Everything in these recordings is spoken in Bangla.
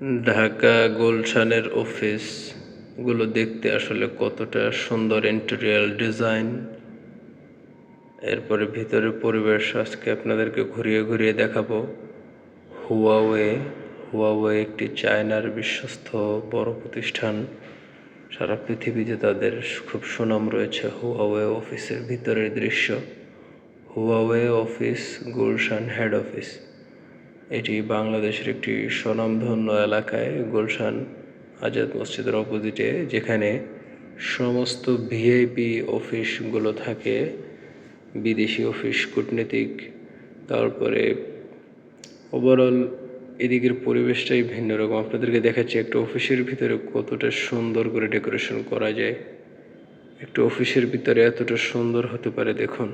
ঢাকা গুলশানের অফিসগুলো দেখতে আসলে কতটা সুন্দর ইন্টেরিয়াল ডিজাইন এরপরে ভিতরের পরিবেশ, আজকে আপনাদেরকে ঘুরিয়ে ঘুরিয়ে দেখাবো। হুয়াওয়ে হুয়াওয়ে একটি চায়নার বিশ্বস্ত বড় প্রতিষ্ঠান। সারা পৃথিবীতে তাদের খুব সুনাম রয়েছে হুয়াওয়ে অফিসের ভিতরের দৃশ্য। Huawei office, Gulshan head office এটি বাংলাদেশের একটি স্বনামধন্য এলাকায়, গুলশান আজাদ মসজিদের অপোজিটে, যেখানে সমস্ত ভিআইপি অফিসগুলো থাকে, বিদেশি অফিস, কূটনীতিক, তারপরে ওভারঅল এদিকের পরিবেশটাই ভিন্ন রকম। আপনাদেরকে দেখাচ্ছি একটা অফিসের ভিতরে কতটা সুন্দর করে ডেকোরেশন করা যায়। একটা অফিসের ভিতরে এতটা সুন্দর হতে পারে, দেখুন।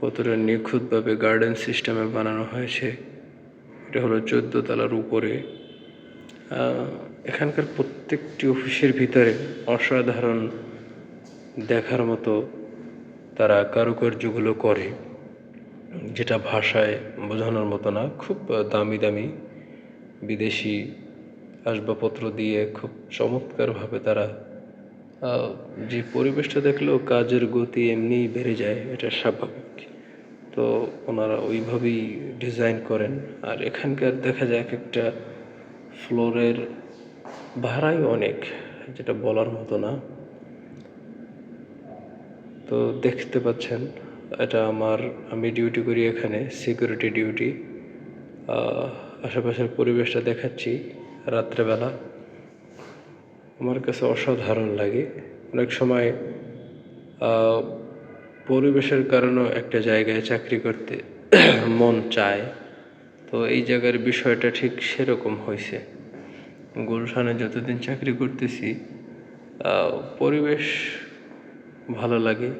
কতটা নিখুঁতভাবে গার্ডেন সিস্টেমে বানানো হয়েছে। এটা হলো চোদ্দ তলার উপরে। এখানকার প্রত্যেকটি অফিসের ভিতরে অসাধারণ দেখার মতো তারা কারুকার্যগুলো করে, যেটা ভাষায় বোঝানোর মতো না। খুব দামি দামি বিদেশি আসবাবপত্র দিয়ে খুব চমৎকারভাবে তারা যে পরিবেশটা দেখলেও কাজের গতি এমনিই বেড়ে যায়, এটা স্বাভাবিক। তো ওনারা ওইভাবেই ডিজাইন করেন। আর এখানকার দেখা যায় এক একটা ফ্লোরের ভাড়াই অনেক, যেটা বলার মতো না। তো দেখতে পাচ্ছেন, এটা আমার, আমি ডিউটি করি এখানে সিকিউরিটি ডিউটি আশেপাশের পরিবেশটা দেখাচ্ছি রাত্রেবেলা। আমার কাছে অসাধারণ লাগে। অনেক সময় পরিবেশের কারণেও একটা জায়গায় চাকরি করতে মন চায়। তো এই জায়গার বিষয়টা ঠিক সেরকম হয়েছে গুলশানে যতদিন চাকরি করতেছি পরিবেশ ভালো লাগে।